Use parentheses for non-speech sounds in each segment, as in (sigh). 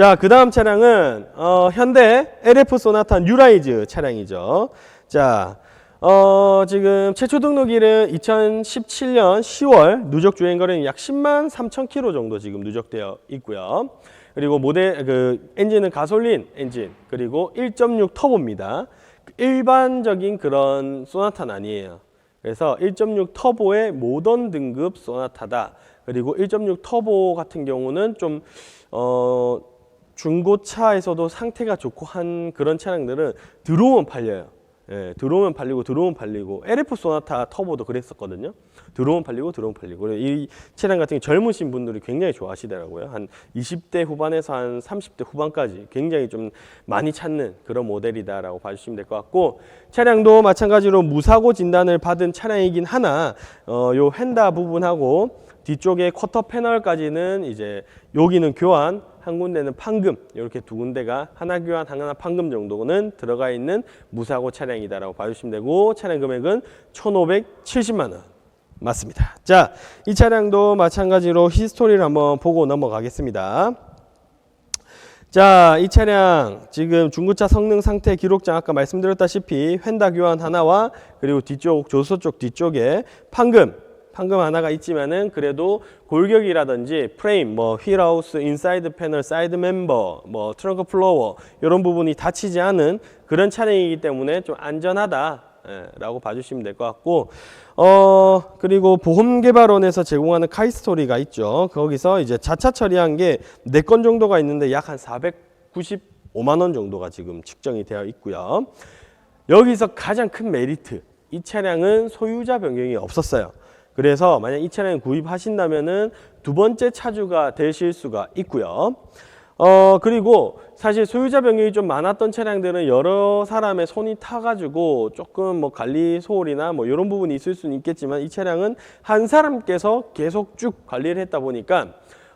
자, 그 다음 차량은 어, 현대 LF 소나타 뉴라이즈 차량이죠. 자, 어, 지금 최초 등록일은 2017년 10월 누적 주행 거리는 약 10만 3천 킬로 정도 지금 누적되어 있고요. 그리고 모델 그 엔진은 가솔린 엔진 그리고 1.6 터보입니다. 일반적인 그런 소나타는 아니에요. 그래서 1.6 터보의 모던 등급 소나타다. 그리고 1.6 터보 같은 경우는 좀 어, 중고차에서도 상태가 좋고 한 그런 차량들은 들어오면 팔려요. 예, 들어오면 팔리고 들어오면 팔리고 LF 소나타 터보도 그랬었거든요. 들어오면 팔리고 들어오면 팔리고 이 차량 같은 젊으신 분들이 굉장히 좋아하시더라고요. 한 20대 후반에서 한 30대 후반까지 굉장히 좀 많이 찾는 그런 모델이다라고 봐주시면 될 것 같고 차량도 마찬가지로 무사고 진단을 받은 차량이긴 하나 어, 요 휀다 부분하고 뒤쪽에 쿼터 패널까지는 이제 여기는 교환, 한 군데는 판금 이렇게 두 군데가 하나 교환, 하나 판금 정도는 들어가 있는 무사고 차량이다라고 봐주시면 되고 차량 금액은 1,570만 원. 맞습니다. 자, 이 차량도 마찬가지로 히스토리를 한번 보고 넘어가겠습니다. 자, 이 차량 지금 중고차 성능 상태 기록장 아까 말씀드렸다시피 휀다 교환 하나와 그리고 뒤쪽 조수 쪽 뒤쪽에 판금 판금 하나가 있지만은 그래도 골격이라든지 프레임, 뭐 휠하우스, 인사이드 패널, 사이드 멤버, 뭐 트렁크 플로어 이런 부분이 다치지 않은 그런 차량이기 때문에 좀 안전하다. 예, 라고 봐주시면 될 것 같고 어 그리고 보험개발원에서 제공하는 카이스토리가 있죠 거기서 이제 자차 처리한 게 네 건 정도가 있는데 약 한 495만 원 정도가 지금 측정이 되어 있고요 여기서 가장 큰 메리트 이 차량은 소유자 변경이 없었어요 그래서 만약 이 차량을 구입하신다면은 두 번째 차주가 되실 수가 있고요. 어 그리고 사실 소유자 변경이 좀 많았던 차량들은 여러 사람의 손이 타가지고 조금 뭐 관리 소홀이나 뭐 이런 부분이 있을 수는 있겠지만 이 차량은 한 사람께서 계속 쭉 관리를 했다 보니까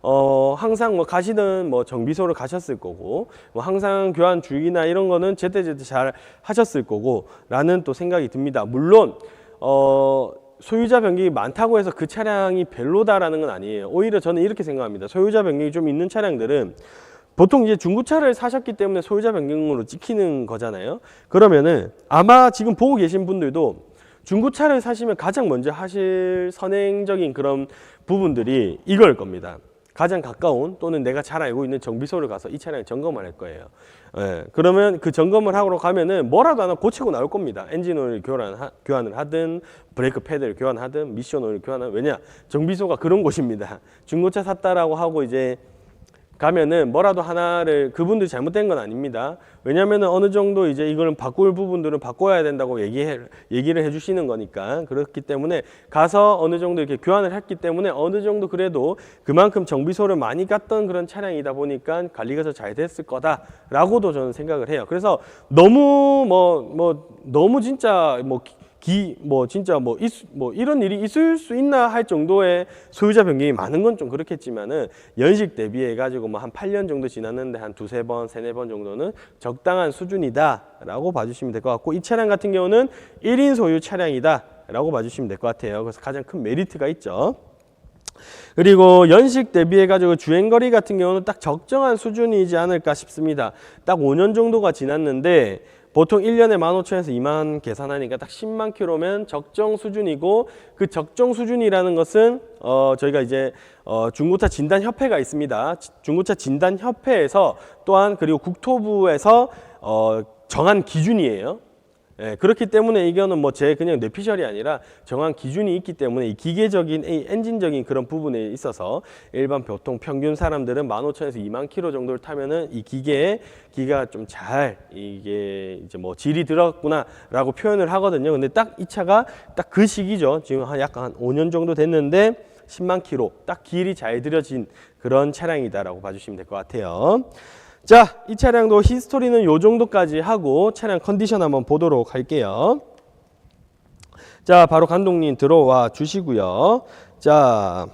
어 항상 뭐 가시는 뭐 정비소를 가셨을 거고 뭐 항상 교환 주기나 이런 거는 제때제때 잘 하셨을 거고 라는 또 생각이 듭니다. 물론 어 소유자 변경이 많다고 해서 그 차량이 별로다라는 건 아니에요. 오히려 저는 이렇게 생각합니다. 소유자 변경이 좀 있는 차량들은 보통 이제 중고차를 사셨기 때문에 소유자 변경으로 찍히는 거잖아요. 그러면은 아마 지금 보고 계신 분들도 중고차를 사시면 가장 먼저 하실 선행적인 그런 부분들이 이걸 겁니다. 가장 가까운 또는 내가 잘 알고 있는 정비소를 가서 이 차량 점검을 할 거예요. 예, 그러면 그 점검을 하러 가면은 뭐라도 하나 고치고 나올 겁니다. 엔진 오일 교환, 교환을 하든 브레이크 패드를 교환하든 미션 오일 교환하든 왜냐 정비소가 그런 곳입니다. 중고차 샀다라고 하고 이제 가면은 뭐라도 하나를 그분들이 잘못된 건 아닙니다. 왜냐면은 어느 정도 이제 이걸 바꿀 부분들은 바꿔야 된다고 얘기해, 얘기를 해 주시는 거니까 그렇기 때문에 가서 어느 정도 이렇게 교환을 했기 때문에 어느 정도 그래도 그만큼 정비소를 많이 갔던 그런 차량이다 보니까 관리가 더 잘 됐을 거다라고도 저는 생각을 해요. 그래서 너무 뭐, 뭐, 너무 진짜 뭐 기, 뭐, 진짜 뭐, 있, 뭐, 이런 일이 있을 수 있나 할 정도의 소유자 변경이 많은 건 좀 그렇겠지만은, 연식 대비해 가지고 뭐 한 8년 정도 지났는데 한 두세 번, 세네 번 정도는 적당한 수준이다. 라고 봐주시면 될 것 같고, 이 차량 같은 경우는 1인 소유 차량이다. 라고 봐주시면 될 것 같아요. 그래서 가장 큰 메리트가 있죠. 그리고 연식 대비해 가지고 주행 거리 같은 경우는 딱 적정한 수준이지 않을까 싶습니다. 딱 5년 정도가 지났는데 보통 1년에 15,000에서 2만 계산하니까 딱 10만 킬로면 적정 수준이고 그 적정 수준이라는 것은 어 저희가 이제 어 중고차 진단 협회가 있습니다. 지- 중고차 진단 협회에서 또한 그리고 국토부에서 어 정한 기준이에요. 예, 그렇기 때문에 이거는 뭐 제 그냥 뇌피셜이 아니라 정한 기준이 있기 때문에 이 기계적인 이 엔진적인 그런 부분에 있어서 일반 보통 평균 사람들은 15,000에서 2만 킬로 정도를 타면은 이 기계에 기가 좀 잘 이게 이제 뭐 질이 들었구나라고 표현을 하거든요. 근데 딱 이 차가 딱 그 시기죠. 지금 한 약간 한 5년 정도 됐는데 10만 킬로 딱 길이 잘 들여진 그런 차량이다라고 봐주시면 될 것 같아요. 자, 이 차량도 히스토리는 요 정도까지 하고 차량 컨디션 한번 보도록 할게요. 자, 바로 감독님 들어와 주시고요. 자,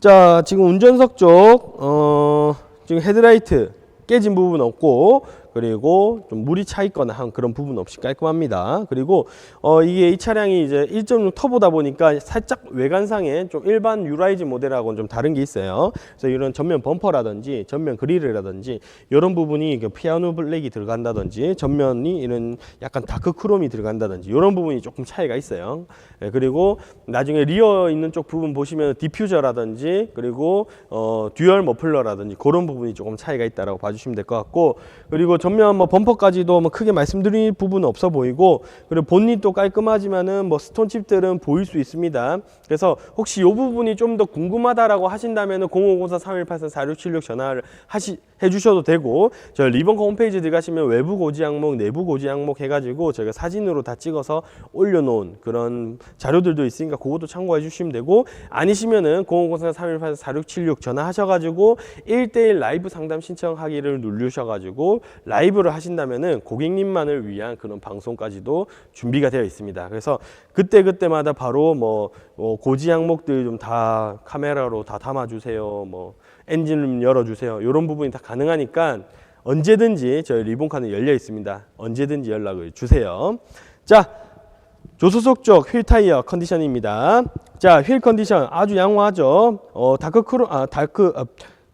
자, 지금 운전석 쪽, 어, 지금 헤드라이트 깨진 부분 없고, 그리고 좀 물이 차 있거나 한 그런 부분 없이 깔끔합니다. 그리고 어 이게 이 차량이 이제 1.6 터보다 보니까 살짝 외관상에 좀 일반 유라이즈 모델하고는 좀 다른 게 있어요. 그래서 이런 전면 범퍼라든지 전면 그릴이라든지 이런 부분이 그 피아노 블랙이 들어간다든지 전면이 이런 약간 다크 크롬이 들어간다든지 이런 부분이 조금 차이가 있어요. 예, 그리고 나중에 리어 있는 쪽 부분 보시면 디퓨저라든지 그리고 어 듀얼 머플러라든지 그런 부분이 조금 차이가 있다라고 봐주시면 될 것 같고 그리고 전면 뭐 범퍼까지도 뭐 크게 말씀드릴 부분은 없어 보이고 그리고 본닛도 깔끔하지만은 뭐 스톤칩들은 보일 수 있습니다. 그래서 혹시 이 부분이 좀 더 궁금하다라고 하신다면은 0504 3184 4676 전화를 하시 해주셔도 되고 저희 리본커 홈페이지 들어가시면 외부 고지 항목, 내부 고지 항목 해가지고 저희가 사진으로 다 찍어서 올려놓은 그런 자료들도 있으니까 그것도 참고해 주시면 되고 아니시면은 0504 3184 4676 전화하셔가지고 1대1 라이브 상담 신청하기를 누르셔가지고 라이브를 하신다면은 고객님만을 위한 그런 방송까지도 준비가 되어 있습니다. 그래서 그때 그때마다 바로 뭐, 뭐 고지 항목들 좀 다 카메라로 다 담아주세요. 뭐 엔진 좀 열어주세요. 이런 부분이 다 가능하니까 언제든지 저희 리본카는 열려 있습니다. 언제든지 연락을 주세요. 자, 조수석 쪽 휠 타이어 컨디션입니다. 자, 휠 컨디션 아주 양호하죠. 어, 다크 크로 아 다크 아,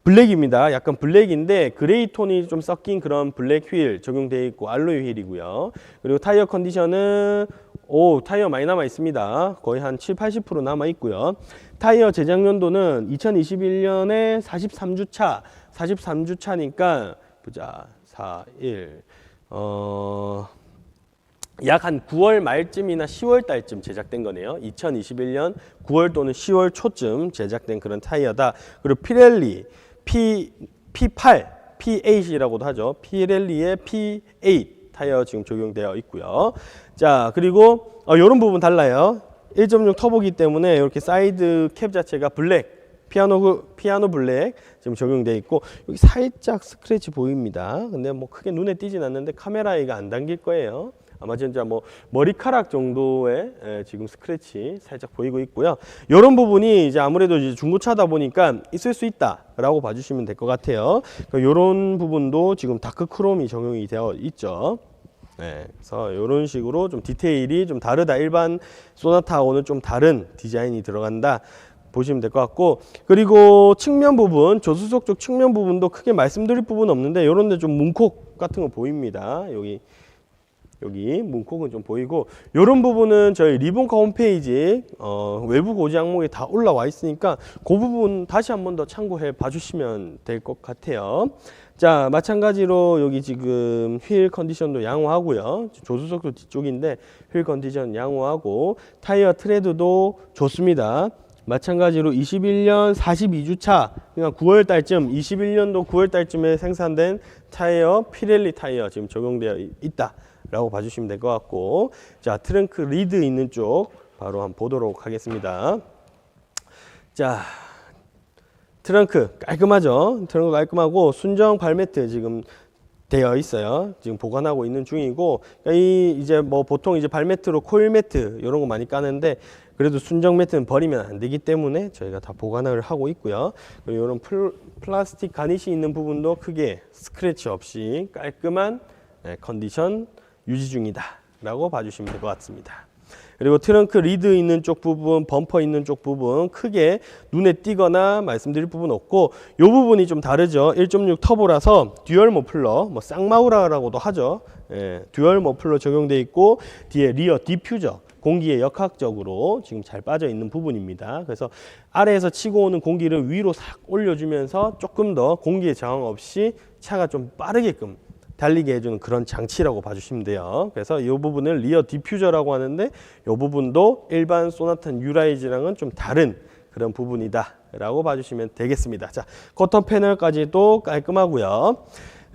블랙입니다. 약간 블랙인데 그레이 톤이 좀 섞인 그런 블랙 휠 적용되어 있고 알로이 휠이고요. 그리고 타이어 컨디션은 오 타이어 많이 남아 있습니다. 거의 한 7, 80% 남아 있고요. 타이어 제작 연도는 2021년에 43주차, 43주차니까 보자 4, 1, 어. 약한 9월 말쯤이나 10월 달쯤 제작된 거네요. 2021년 9월 또는 10월 초쯤 제작된 그런 타이어다. 그리고 피렐리 P P8, P8이라고도 하죠. 피렐리의 P8 타이어 지금 적용되어 있고요. 자, 그리고 어, 이런 부분 달라요. 1.6 터보기 때문에 이렇게 사이드 캡 자체가 블랙 피아노 그- 피아노 블랙 지금 적용되어 있고 여기 살짝 스크래치 보입니다. 근데 뭐 크게 눈에 띄진 않는데 카메라에가 안 담길 거예요. 아마 진짜 뭐 머리카락 정도의 예, 지금 스크래치 살짝 보이고 있고요. 이런 부분이 이제 아무래도 이제 중고차다 보니까 있을 수 있다라고 봐주시면 될 것 같아요. 이런 부분도 지금 다크 크롬이 적용이 되어 있죠. 네, 그래서 이런 식으로 좀 디테일이 좀 다르다. 일반 소나타하고는 좀 다른 디자인이 들어간다. 보시면 될 것 같고 그리고 측면 부분 조수석 쪽 측면 부분도 크게 말씀드릴 부분 없는데 이런 데 좀 문콕 같은 거 보입니다 여기 여기 문콕은 좀 보이고 이런 부분은 저희 리본카 홈페이지 어, 외부 고지 항목에 다 올라와 있으니까 그 부분 다시 한 번 더 참고해 봐주시면 될 것 같아요. 자 마찬가지로 여기 지금 휠 컨디션도 양호하고요. 조수석도 뒤쪽인데 휠 컨디션 양호하고 타이어 트레드도 좋습니다. 마찬가지로 21년 42주차 그냥 9월 달쯤 21년도 9월 달쯤에 생산된 타이어 피렐리 타이어 지금 적용되어 있다. 라고 봐주시면 될 것 같고 자 트렁크 리드 있는 쪽 바로 한번 보도록 하겠습니다. 자 트렁크 깔끔하죠? 트렁크 깔끔하고 순정 발매트 지금 되어 있어요. 지금 보관하고 있는 중이고 이 이제 뭐 보통 이제 발매트로 코일 매트 이런 거 많이 까는데 그래도 순정 매트는 버리면 안 되기 때문에 저희가 다 보관을 하고 있고요. 그리고 이런 플, 플라스틱 가니시 있는 부분도 크게 스크래치 없이 깔끔한 네, 컨디션 유지 중이다 라고 봐주시면 될 것 같습니다. 그리고 트렁크 리드 있는 쪽 부분 범퍼 있는 쪽 부분 크게 눈에 띄거나 말씀드릴 부분 없고 이 부분이 좀 다르죠. 1.6 터보라서 듀얼 머플러 뭐 쌍마우라라고도 하죠. 예, 듀얼 머플러 적용돼 있고 뒤에 리어 디퓨저 공기에 역학적으로 지금 잘 빠져 있는 부분입니다. 그래서 아래에서 치고 오는 공기를 위로 싹 올려주면서 조금 더 공기의 저항 없이 차가 좀 빠르게끔 달리게 해주는 그런 장치라고 봐주시면 돼요. 그래서 이 부분을 리어 디퓨저라고 하는데 이 부분도 일반 소나타 유라이즈랑은 좀 다른 그런 부분이다 라고 봐주시면 되겠습니다. 자, 커튼 패널까지도 깔끔하고요.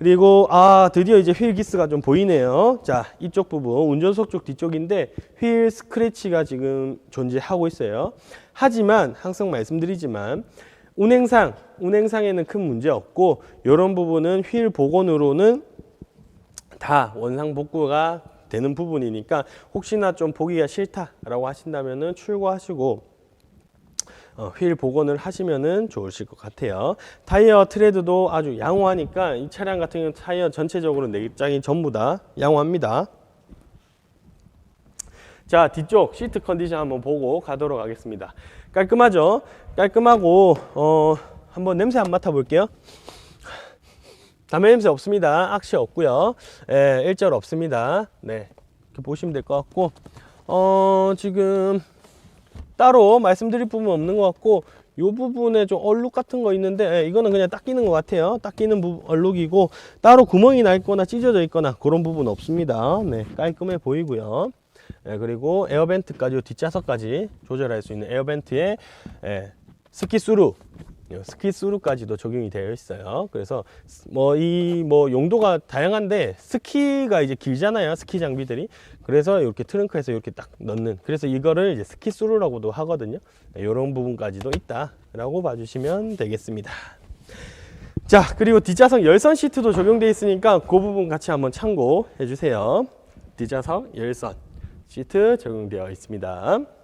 그리고 아 드디어 이제 휠 기스가 좀 보이네요. 자 이쪽 부분 운전석 쪽 뒤쪽인데 휠 스크래치가 지금 존재하고 있어요. 하지만 항상 말씀드리지만 운행상 운행상에는 큰 문제 없고 이런 부분은 휠 복원으로는 다 원상 복구가 되는 부분이니까 혹시나 좀 보기가 싫다라고 하신다면은 출고하시고 어, 휠 복원을 하시면은 좋으실 것 같아요. 타이어 트레드도 아주 양호하니까 이 차량 같은 경우는 타이어 전체적으로 내장이 전부 다 양호합니다. 자 뒤쪽 시트 컨디션 한번 보고 가도록 하겠습니다. 깔끔하죠? 깔끔하고 어, 한번 냄새 한번 맡아볼게요. 담배 냄새 없습니다. 악시 없고요. 예, 일절 없습니다. 네, 이렇게 보시면 될 것 같고 어, 지금 따로 말씀드릴 부분 없는 것 같고 이 부분에 좀 얼룩 같은 거 있는데 예, 이거는 그냥 닦이는 것 같아요. 닦이는 부, 얼룩이고 따로 구멍이 나 있거나 찢어져 있거나 그런 부분 없습니다. 네, 깔끔해 보이고요. 예, 그리고 에어벤트까지 뒷좌석까지 조절할 수 있는 에어벤트에 예, 스키스루 예, 스키스루까지도 적용이 되어 있어요. 그래서 뭐이뭐 용도가 다양한데 스키가 이제 길잖아요. 스키 장비들이. 그래서 이렇게 트렁크에서 이렇게 딱 넣는. 그래서 이거를 이제 스키스루라고도 하거든요. 이런 부분까지도 있다라고 봐주시면 되겠습니다. 자 그리고 뒷좌석 열선 시트도 적용되어 있으니까 그 부분 같이 한번 참고해 주세요. 뒷좌석 열선 시트 적용되어 있습니다.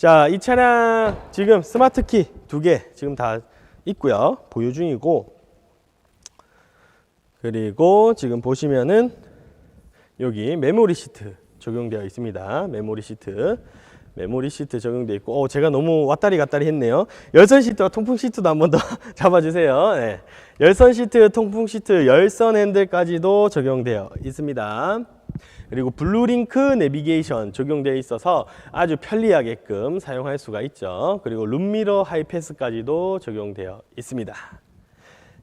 자, 이 차량 지금 스마트 키 두 개 지금 다 있고요. 보유 중이고 그리고 지금 보시면은 여기 메모리 시트 적용되어 있습니다. 메모리 시트. 메모리 시트 적용되어 있고, 어, 제가 너무 왔다리 갔다리 했네요. 열선 시트와 통풍 시트도 한 번 더 (laughs) 잡아주세요. 네. 열선 시트, 통풍 시트, 열선 핸들까지도 적용되어 있습니다. 그리고 블루링크 내비게이션 적용되어 있어서 아주 편리하게끔 사용할 수가 있죠. 그리고 룸미러 하이패스까지도 적용되어 있습니다.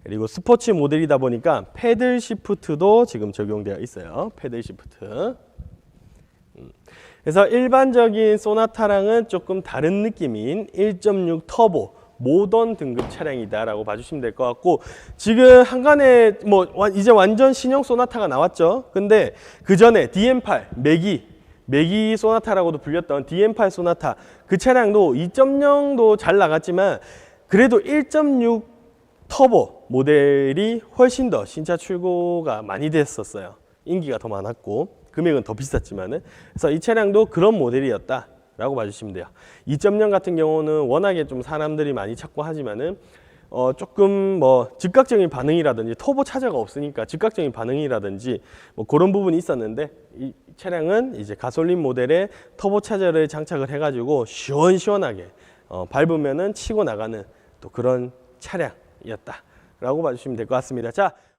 그리고 스포츠 모델이다 보니까 패들 시프트도 지금 적용되어 있어요. 패들 시프트. 음. 그래서 일반적인 소나타랑은 조금 다른 느낌인 1.6 터보 모던 등급 차량이다라고 봐주시면 될 것 같고 지금 한간에 뭐 와- 이제 완전 신형 소나타가 나왔죠. 근데 그 전에 DM8 매기 매기 소나타라고도 불렸던 DM8 소나타 그 차량도 2.0도 잘 나갔지만 그래도 1.6 터보 모델이 훨씬 더 신차 출고가 많이 됐었어요. 인기가 더 많았고 금액은 더 비쌌지만은 그래서 이 차량도 그런 모델이었다 라고 봐주시면 돼요. 2.0 같은 경우는 워낙에 좀 사람들이 많이 찾고 하지만은 어 조금 뭐 즉각적인 반응이라든지 터보 차저가 없으니까 즉각적인 반응이라든지 뭐 그런 부분이 있었는데 이 차량은 이제 가솔린 모델에 터보 차저를 장착을 해가지고 시원시원하게 어 밟으면은 치고 나가는 또 그런 차량이었다라고 봐주시면 될 것 같습니다. 자.